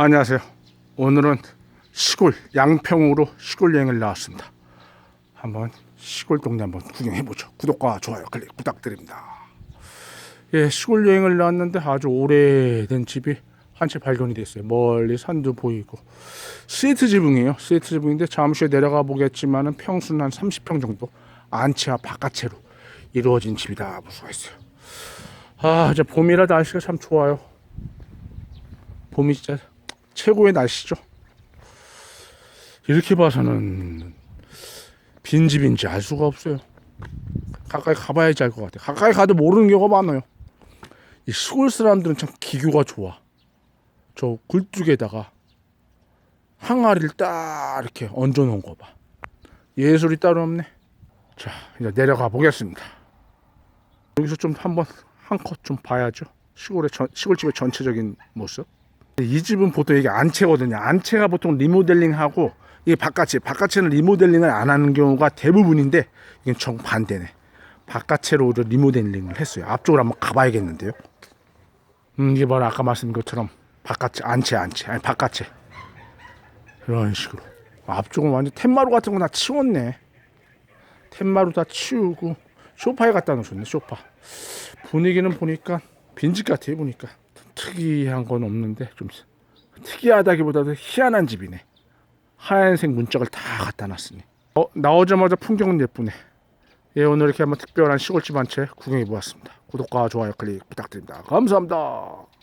안녕하세요. 오늘은 시골 양평으로 시골 여행을 나왔습니다. 한번 시골 동네 한번 구경해 보죠. 구독과 좋아요 클릭 부탁드립니다. 예, 시골 여행을 나왔는데 아주 오래된 집이 한 채 발견이 됐어요. 멀리 산도 보이고 시트 지붕이에요. 시트 지붕인데 잠시 내려가 보겠지만은 평수는 한 30평 정도 안채와 바깥채로 이루어진 집이다 볼 수가 있어요. 아, 이제 봄이라 날씨가 참 좋아요. 봄이 진짜 최고의 날씨죠. 이렇게 봐서는 빈집인지 알 수가 없어요. 가까이 가봐야지 알 것 같아. 가까이 가도 모르는 경우가 많아요. 이 시골 사람들은 참 기교가 좋아. 저 굴뚝에다가 항아리를 딱 이렇게 얹어 놓은 거 봐. 예술이 따로 없네. 자, 이제 내려가 보겠습니다. 여기서 좀 한번 한 컷 좀 봐야죠. 시골의 전, 시골집의 전체적인 모습. 이 집은 보통 이게 안채거든요. 안채가 보통 리모델링하고 이게 바깥채, 바깥채는 리모델링을 안 하는 경우가 대부분인데 이건 정반대네. 바깥채로 리모델링을 했어요. 앞쪽으로 한번 가봐야겠는데요. 음, 이게 바로 아까 말씀드린 것처럼 바깥채, 안채, 안채, 아니 바깥채 이런 식으로. 앞쪽은 완전 텐마루 같은 거 다 치웠네. 텐마루 다 치우고 소파에 갖다 놓으셨네. 소파. 분위기는 보니까 빈집 같아요. 보니까 특이한 건 없는데 좀 특이하다기보다도 희한한 집이네. 하얀색 문짝을 다 갖다 놨으니. 어 나오자마자 풍경은 예쁘네. 예 오늘 이렇게 한번 특별한 시골집 한 채 구경해 보았습니다. 구독과 좋아요 클릭 부탁드립니다. 감사합니다.